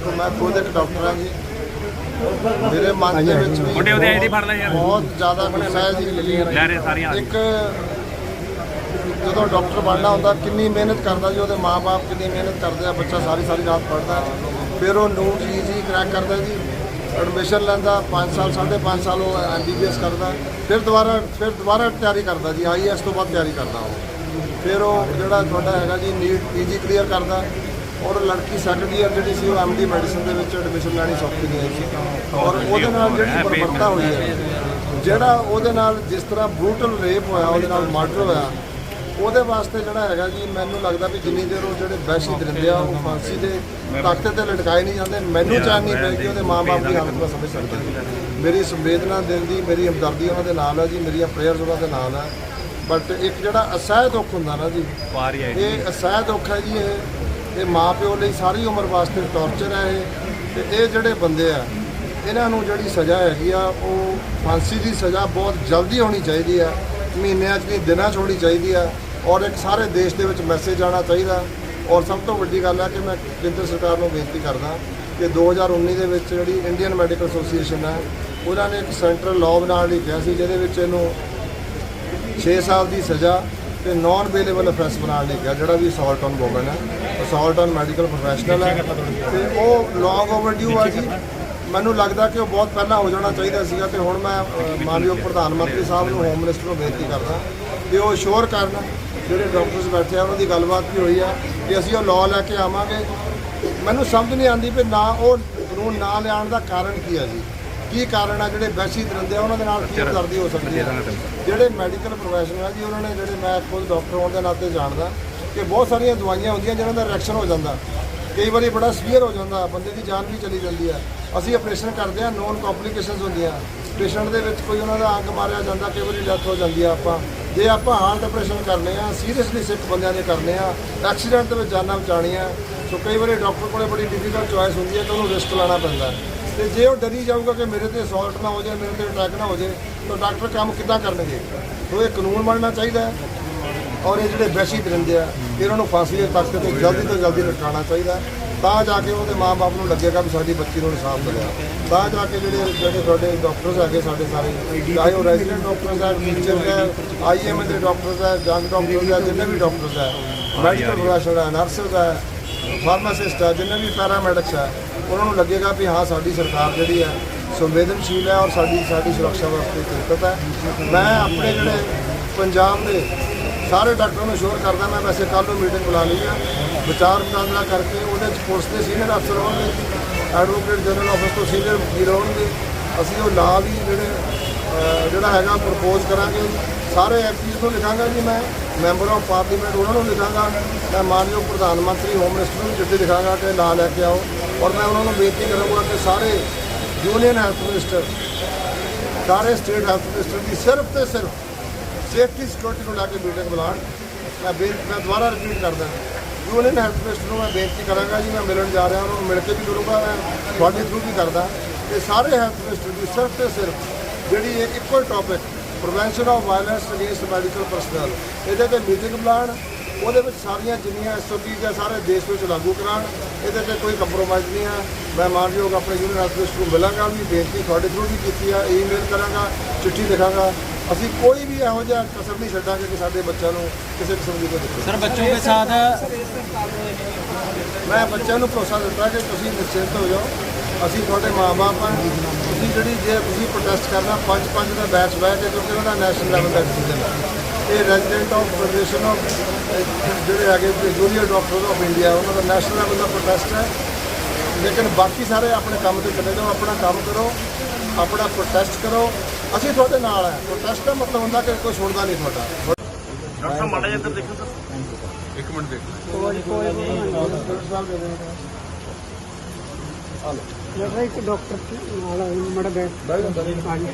ਦੇਖੋ ਮੈਂ ਖੁਦ ਇੱਕ ਡਾਕਟਰ ਹਾਂ ਜੀ। ਮੇਰੇ ਮਨ ਦੇ ਵਿੱਚ ਵੀ ਮੁੰਡੇ ਉਹਦੇ ਆਈਡੀ ਫੜ ਲੈ ਯਾਰ। ਬਹੁਤ ਜ਼ਿਆਦਾ ਗੁੱਸਾ ਹੈ ਜੀ। ਲੈ ਰਹੇ ਸਾਰੀਆਂ ਇੱਕ ਜਦੋਂ ਡਾਕਟਰ ਬਣਨਾ ਹੁੰਦਾ ਕਿੰਨੀ ਮਿਹਨਤ ਕਰਦਾ ਜੀ ਉਹਦੇ ਮਾਪੇ ਕਿੰਨੀ ਮਿਹਨਤ ਕਰਦੇ ਆ ਬੱਚਾ ਸਾਰੀ ਸਾਰੀ ਰਾਤ ਪੜ੍ਹਦਾ। ਫਿਰ ਉਹ ਨੂੰ ਜੀ ਜੀ ਕਰੈਕ ਕਰਦਾ ਜੀ ਐਡਮਿਸ਼ਨ ਲੈਂਦਾ 5 ਸਾਲ 5.5 ਸਾਲ ਉਹ ਐਮਬੀਬੀਐਸ ਕਰਦਾ। ਫਿਰ ਦੁਬਾਰਾ ਫਿਰ ਦੁਬਾਰਾ ਤਿਆਰੀ ਕਰਦਾ ਜੀ ਆਈਐਸ ਤੋਂ ਬਾਅਦ ਤਿਆਰੀ ਕਰਦਾ ਉਹ। ਫਿਰ ਉਹ ਜਿਹੜਾ ਤੁਹਾਡਾ ਹੈਗਾ ਜੀ ਨੀਟ ਪੀਜੀ ਕਲੀਅਰ ਕਰਦਾ। ਔਰ ਲੜਕੀ ਸੈਕੰਡ ਈਅਰ ਜਿਹੜੀ ਸੀ ਉਹ ਐਮਡੀ ਮੈਡੀਸਨ ਦੇ ਵਿੱਚ ਐਡਮਿਸ਼ਨ ਲੈਣੀ ਸੌਖੀ ਨਹੀਂ ਆਈ ਸੀ ਔਰ ਉਹਦੇ ਨਾਲ ਜਿਹੜੀ ਬਰਬਰਤਾ ਹੋਈ ਹੈ ਜਿਹੜਾ ਉਹਦੇ ਨਾਲ ਜਿਸ ਤਰ੍ਹਾਂ ਬਰੂਟਲ ਰੇਪ ਹੋਇਆ ਉਹਦੇ ਨਾਲ ਮਰਡਰ ਹੋਇਆ ਉਹਦੇ ਵਾਸਤੇ ਜਿਹੜਾ ਹੈਗਾ ਜੀ ਮੈਨੂੰ ਲੱਗਦਾ ਵੀ ਜਿੰਨੀ ਦੇਰ ਉਹ ਜਿਹੜੇ ਵੈਸ਼ੀ ਦਰਿੰਦੇ ਆ ਉਹ ਫਾਂਸੀ ਦੇ ਤਖਤੇ ਤੇ ਲਟਕਾਏ ਨਹੀਂ ਜਾਂਦੇ ਮੈਨੂੰ ਚੈਨ ਨਹੀਂ ਪੈਗੀ ਉਹਦੇ ਮਾਪੇ ਦੀ ਹਾਲਤ ਮੈਂ ਸਮਝ ਸਕਦਾ। ਮੇਰੀ ਸੰਵੇਦਨਾ ਦਿਲ ਦੀ ਮੇਰੀ ਹਮਦਰਦੀ ਉਹਨਾਂ ਦੇ ਨਾਲ ਹੈ ਜੀ ਮੇਰੀਆਂ ਪ੍ਰੇਅਰਸ ਉਹਨਾਂ ਦੇ ਨਾਲ ਹੈ ਬਟ ਇੱਕ ਜਿਹੜਾ ਅਸਹਿ ਦੁੱਖ ਹੁੰਦਾ ਨਾ ਜੀ ਇਹ ਅਸਹਿ ਦੁੱਖ ਹੈ ਜੀ ਇਹ ਇਹ ਮਾਂ ਪਿਓ ਲਈ ਸਾਰੀ ਉਮਰ ਵਾਸਤੇ ਟੌਰਚਰ ਹੈ ਇਹ। ਤੇ ਇਹ ਜਿਹੜੇ ਬੰਦੇ ਆ, ਇਹਨਾਂ ਨੂੰ ਜਿਹੜੀ ਸਜ਼ਾ ਹੈਗੀ ਆ, ਉਹ ਫਾਂਸੀ ਦੀ ਸਜ਼ਾ ਬਹੁਤ ਜਲਦੀ ਹੋਣੀ ਚਾਹੀਦੀ ਆ। ਮਹੀਨਿਆਂ 'ਚ ਨਹੀਂ, ਦਿਨਾਂ 'ਚ ਹੋਣੀ ਚਾਹੀਦੀ ਆ। ਔਰ ਇੱਕ ਸਾਰੇ ਦੇਸ਼ ਦੇ ਵਿੱਚ ਮੈਸੇਜ ਆਉਣਾ ਚਾਹੀਦਾ। ਔਰ ਸਭ ਤੋਂ ਵੱਡੀ ਗੱਲ ਹੈ ਕਿ ਮੈਂ ਕੇਂਦਰ ਸਰਕਾਰ ਨੂੰ ਬੇਨਤੀ ਕਰਦਾ ਕਿ 2019 ਦੇ ਵਿੱਚ ਜਿਹੜੀ ਇੰਡੀਅਨ ਮੈਡੀਕਲ ਐਸੋਸੀਏਸ਼ਨ ਹੈ ਉਹਨਾਂ ਨੇ ਇੱਕ ਸੈਂਟਰਲ ਲਾਅ ਬਣਾਉਣ ਲਈ ਕਿਹਾ ਸੀ, ਜਿਹਦੇ ਵਿੱਚ ਇਹਨੂੰ 6 ਸਾਲ ਦੀ ਸਜ਼ਾ ਤੇ ਨਾਨ ਬੇਲੇਬਲ ਅਫੈਂਸ ਬਣਾਉਣ ਲਈ ਗਿਆ ਜਿਹੜਾ ਵੀ ਅਸਾਲਟ ਔਨ ਵੂਮਨ ਹੈ ਅਸੌਲਟ ਔਨ ਮੈਡੀਕਲ ਪ੍ਰੋਫੈਸ਼ਨਲ ਹੈ ਤੇ ਉਹ ਲੌਂਗ ਓਵਰਡਿਊ ਆ ਜੀ। ਮੈਨੂੰ ਲੱਗਦਾ ਕਿ ਉਹ ਬਹੁਤ ਪਹਿਲਾਂ ਹੋ ਜਾਣਾ ਚਾਹੀਦਾ ਸੀਗਾ ਤੇ ਹੁਣ ਮੈਂ ਅ, ਮਾਨਯੋਗ ਪ੍ਰਧਾਨ ਮੰਤਰੀ ਸਾਹਿਬ ਨੂੰ ਹੋਮ ਮਿਨਿਸਟਰ ਨੂੰ ਬੇਨਤੀ ਕਰਦਾ ਕਿ ਉਹ ਸ਼ੋਰ ਕਰਨ ਜਿਹੜੇ ਡਾਕਟਰਸ ਬੈਠੇ ਆ ਉਹਨਾਂ ਦੀ ਗੱਲਬਾਤ ਵੀ ਹੋਈ ਆ ਕਿ ਅਸੀਂ ਉਹ ਲਾਅ ਲੈ ਕੇ ਆਵਾਂਗੇ। ਮੈਨੂੰ ਸਮਝ ਨਹੀਂ ਆਉਂਦੀ ਵੀ ਨਾ ਉਹ ਕਾਨੂੰਨ ਨਾ ਲਿਆਉਣ ਦਾ ਕਾਰਨ ਕੀ ਆ ਜੀ। ਕੀ ਕਾਰਨ ਆ ਜਿਹੜੇ ਵੈਸ਼ੀ ਦਰਿੰਦੇ ਆ ਉਹਨਾਂ ਦੇ ਨਾਲ ਕੀ ਕਰਦੀ ਹੋ ਸਕਦੀ ਹੈ ਜਿਹੜੇ ਮੈਡੀਕਲ ਪ੍ਰੋਫੈਸ਼ਨਲ ਆ ਜੀ ਉਹਨਾਂ ਨੇ ਜਿਹੜੇ ਮੈਂ ਖੁਦ ਡਾਕਟਰ ਹੋਣ ਦੇ ਨਾਤੇ ਜਾਣਦਾ ਕਿ ਬਹੁਤ ਸਾਰੀਆਂ ਦਵਾਈਆਂ ਹੁੰਦੀਆਂ ਜਿਹਨਾਂ ਦਾ ਰਿਐਕਸ਼ਨ ਹੋ ਜਾਂਦਾ। ਕਈ ਵਾਰੀ ਬੜਾ ਸੀਵੀਅਰ ਹੋ ਜਾਂਦਾ ਬੰਦੇ ਦੀ ਜਾਨ ਵੀ ਚਲੀ ਜਾਂਦੀ ਆ। ਅਸੀਂ ਆਪਰੇਸ਼ਨ ਕਰਦੇ ਆ ਨੋਨ ਕੰਪਲਿਕੇਸ਼ਨਸ ਹੁੰਦੀਆਂ। ਪੇਸ਼ੈਂਟ ਦੇ ਵਿੱਚ ਕੋਈ ਉਹਨਾਂ ਦਾ ਅੰਗ ਮਾਰਿਆ ਜਾਂਦਾ ਕਈ ਵਾਰੀ ਡੈਥ ਹੋ ਜਾਂਦੀ ਆ ਆਪਾਂ। ਜੇ ਆਪਾਂ ਹਾਰਟ ਆਪਰੇਸ਼ਨ ਕਰਨੇ ਆ ਸੀਰੀਅਸਲੀ ਸਿੱਖ ਬੰਦਿਆਂ ਦੇ ਕਰਨੇ ਆ ਐਕਸੀਡੈਂਟ ਦੇ ਵਿੱਚ ਜਾਨਾਂ ਬਚਾਉਣੀਆਂ ਸੋ ਕਈ ਵਾਰੀ ਡਾਕਟਰ ਕੋਲੇ ਬੜੀ ਡਿਫਿਕਲਟ ਚੋਇਸ ਹੁੰਦੀ ਹੈ ਕਿ ਉਹਨੂੰ ਰਿਸਕ ਲੈਣਾ ਪੈਂਦਾ। ਤੇ ਜੇ ਉਹ ਡਰੀ ਜਾਊਗਾ ਕਿ ਮੇਰੇ ਤੇ ਅਸੌਲਟ ਨਾ ਹੋ ਜਾਏ, ਮੇਰੇ ਤੇ ਅਟੈਕ ਨਾ ਹੋ ਜਾਏ, ਤਾਂ ਡਾਕਟਰ ਕੰਮ ਕਿੱਦਾਂ ਕਰਨਗੇ? ਸੋ ਇਹ ਕਾਨੂੰਨ ਬਣਨਾ ਚਾਹੀਦਾ ਹੈ ਔਰ ਇਹ ਜਿਹੜੇ ਵੈਸ਼ੀ ਦਰਿੰਦੇ ਆ, ਇਹਨਾਂ ਨੂੰ ਫਾਂਸੀ ਦੇ ਤਖਤ ਤੇ ਜਲਦੀ ਤੋਂ ਜਲਦੀ ਲਟਕਾਉਣਾ ਚਾਹੀਦਾ ਤਾਂ ਜਾ ਕੇ ਉਹਦੇ ਮਾਪੇ ਨੂੰ ਲੱਗੇਗਾ ਵੀ ਸਾਡੀ ਬੱਚੀ ਨੂੰ ਇਨਸਾਫ ਮਿਲਿਆ। ਤਾਂ ਜਾ ਕੇ ਜਿਹੜੇ ਜਿਹੜੇ ਤੁਹਾਡੇ ਡਾਕਟਰਸ ਹੈਗੇ ਸਾਡੇ ਸਾਰੇ, ਚਾਹੇ ਉਹ ਰੈਜ਼ੀਡੈਂਟ ਡਾਕਟਰਸ ਹੈ ਟੀਚਰ ਹੈ ਆਈਐਮ ਦੇ ਡਾਕਟਰਸ ਹੈ ਜੰਗ ਡਾਕਟਰਸ ਹੈ, ਜਿੰਨੇ ਵੀ ਡਾਕਟਰਸ ਹੈ ਮੈਡੀਕਲ ਪ੍ਰੋਫੈਸ਼ਨਲ ਹੈ ਨਰਸਸ ਹੈ ਫਾਰਮਾਸਿਸਟ ਹੈ, ਜਿੰਨੇ ਵੀ ਪੈਰਾਮੈਡਿਕਸ ਹੈ ਉਹਨਾਂ ਨੂੰ ਲੱਗੇਗਾ ਵੀ ਹਾਂ, ਸਾਡੀ ਸਰਕਾਰ ਜਿਹੜੀ ਹੈ ਸੰਵੇਦਨਸ਼ੀਲ ਹੈ ਔਰ ਸਾਡੀ ਸਾਡੀ ਸੁਰੱਖਿਆ ਵਾਸਤੇ ਚਿੰਤਤ ਹੈ। ਮੈਂ ਆਪਣੇ ਜਿਹੜੇ ਪੰਜਾਬ ਦੇ ਸਾਰੇ ਡਾਕਟਰਾਂ ਨੂੰ ਸ਼ੋਰ ਕਰਦਾ, ਮੈਂ ਵੈਸੇ ਕੱਲ੍ਹ ਨੂੰ ਮੀਟਿੰਗ ਬੁਲਾ ਲਈ ਆ। ਵਿਚਾਰ ਵਟਾਂਦਰਾ ਕਰਕੇ ਉਹਦੇ ਚ ਪੁਲਿਸ ਦੇ ਸੀਨੀਅਰ ਅਫਸਰ ਹੋਣਗੇ ਐਡਵੋਕੇਟ ਜਨਰਲ ਆਫਿਸ ਤੋਂ ਸੀਨੀਅਰ ਵਕੀਲ ਹੋਣਗੇ। ਅਸੀਂ ਉਹ ਲਾ ਵੀ ਜਿਹੜੇ ਜਿਹੜਾ ਹੈਗਾ ਪ੍ਰਪੋਜ਼ ਕਰਾਂਗੇ। ਸਾਰੇ ਐਮਪੀਸ ਨੂੰ ਲਿਖਾਂਗਾ ਜੀ ਮੈਂ। ਮੈਂਬਰ ਆਫ ਪਾਰਲੀਮੈਂਟ ਉਹਨਾਂ ਨੂੰ ਲਿਖਾਂਗਾ। ਮੈਂ ਮਾਨਯੋਗ ਪ੍ਰਧਾਨ ਮੰਤਰੀ, ਹੋਮ ਮਿਨਿਸਟਰ ਨੂੰ ਚਿੱਠੀ ਲਿਖਾਂਗਾ ਕਿ ਲਾ ਲੈ ਕੇ ਆਓ। ਔਰ ਮੈਂ ਉਹਨਾਂ ਨੂੰ ਬੇਨਤੀ ਕਰਾਂਗਾ ਕਿ ਸਾਰੇ ਯੂਨੀਅਨ ਹੈਲਥ ਮਿਨਿਸਟਰ, ਸਾਰੇ ਸਟੇਟ ਹੈਲਥ ਮਿਨਿਸਟਰ ਦੀ ਸਿਰਫ ਤੇ ਸਿਰਫ ਸੇਫਟੀ ਸਿਕਿਉਰਿਟੀ ਨੂੰ ਲੈ ਕੇ ਮੀਟਿੰਗ ਬੁਲਾਉਣ। ਮੈਂ ਬੇਨਤੀ ਮੈਂ ਦੁਬਾਰਾ ਰਿਪੀਟ ਕਰਦਾ। ਯੂਨੀਅਨ ਹੈਲਥ ਮਿਨਿਸਟਰ ਨੂੰ ਮੈਂ ਬੇਨਤੀ ਕਰਾਂਗਾ ਜੀ, ਮੈਂ ਮਿਲਣ ਜਾ ਰਿਹਾ, ਉਹਨਾਂ ਨੂੰ ਮਿਲ ਕੇ ਵੀ ਕਰੂੰਗਾ, ਮੈਂ ਤੁਹਾਡੇ ਥਰੂ ਵੀ ਕਰਦਾ ਕਿ ਸਾਰੇ ਹੈਲਥ ਮਿਨਿਸਟਰ ਦੀ ਸਿਰਫ ਤੇ ਸਿਰਫ ਜਿਹੜੀ ਇੱਕ ਇੱਕੋ topic prevention of violence against medical personal ਇਹਦੇ ਤੇ ਮੀਟਿੰਗ ਬੁਲਾਣ ਉਹਦੇ ਵਿੱਚ ਸਾਰੀਆਂ ਜਿੰਨੀਆਂ ਐਸਓਪੀ ਜਾਂ ਸਾਰੇ ਦੇਸ਼ ਵਿੱਚ ਲਾਗੂ ਕਰਾਣ ਇਹਦੇ ਤੇ ਕੋਈ ਕੰਪਰੋਮਾਈਜ਼ ਨਹੀਂ ਆ। ਮੈਂ ਮਾਨਯੋਗ ਆਪਣੇ ਯੂਨੀਅਨ ਅਫਸਰ ਨੂੰ ਮਿਲਾਂਗਾ ਵੀ ਬੇਨਤੀ ਤੁਹਾਡੇ ਥਰੂ ਵੀ ਕੀਤੀ ਆ ਈਮੇਲ ਕਰਾਂਗਾ ਚਿੱਠੀ ਲਿਖਾਂਗਾ। ਅਸੀਂ ਕੋਈ ਵੀ ਇਹੋ ਜਿਹਾ ਕਸਰ ਨਹੀਂ ਛੱਡਾਂਗੇ ਕਿ ਸਾਡੇ ਬੱਚਿਆਂ ਨੂੰ ਕਿਸੇ ਕਿਸਮ ਦੀ ਕੋਈ ਦਿੱਕਤ ਸਰ ਬੱਚੋਂ ਦੇ ਸਾਥ ਮੈਂ ਬੱਚਿਆਂ ਨੂੰ ਭਰੋਸਾ ਦਿੱਤਾ ਕਿ ਤੁਸੀਂ ਨਿਸ਼ਚਿੰਤ ਹੋ ਜਾਓ। ਅਸੀਂ ਤੁਹਾਡੇ ਮਾਪੇ ਹਾਂ ਤੁਸੀਂ ਜਿਹੜੀ ਜੇ ਤੁਸੀਂ ਪ੍ਰੋਟੈਸਟ ਕਰਨਾ ਪੰਜ ਪੰਜ ਦਾ ਬੈਚ ਬਹਿ ਕੇ ਕਿਉਂਕਿ ਉਹਦਾ ਨੈਸ਼ਨਲ ਲੈਵਲ ਦਾ ਡਿਸੀਜਨ ਹੈ। ਇਹ ਰੈਜ਼ੀਡੈਂਟ ਆਫ ਫੈਡਰੇਸ਼ਨ ਆਫ ਜਿਹੜੇ ਹੈਗੇ ਜੂਨੀਅਰ ਡਾਕਟਰ ਆਫ ਇੰਡੀਆ ਉਹਨਾਂ ਦਾ ਨੈਸ਼ਨਲ ਲੈਵਲ ਦਾ ਪ੍ਰੋਟੈਸਟ ਹੈ। ਲੇਕਿਨ ਬਾਕੀ ਸਾਰੇ ਆਪਣੇ ਕੰਮ ਤੇ ਚਲੇ ਜਾਓ ਆਪਣਾ ਕੰਮ ਕਰੋ ਆਪਣਾ ਪ੍ਰੋਟੈਸਟ ਕਰੋ। ਅਸੀਂ ਤੁਹਾਡੇ ਨਾਲ ਹੈ। ਪ੍ਰੋਟੈਸਟ ਦਾ ਮਤਲਬ ਹੁੰਦਾ ਕਿ ਕੋਈ ਛੋੜਦਾ ਨਹੀਂ ਤੁਹਾਡਾ। ਡਾਕਟਰ ਸਾਹਿਬ ਮਾੜਾ ਜਿਹਾ ਇੱਧਰ ਦੇਖੋ ਸਰ। ਇੱਕ ਮਿੰਟ ਦੇਖ। ਇੱਕ ਡਾਕਟਰ ਨਾਲ ਮੜਾ ਬੈਠ। ਬੜਾ ਹੁਆ ਹੈ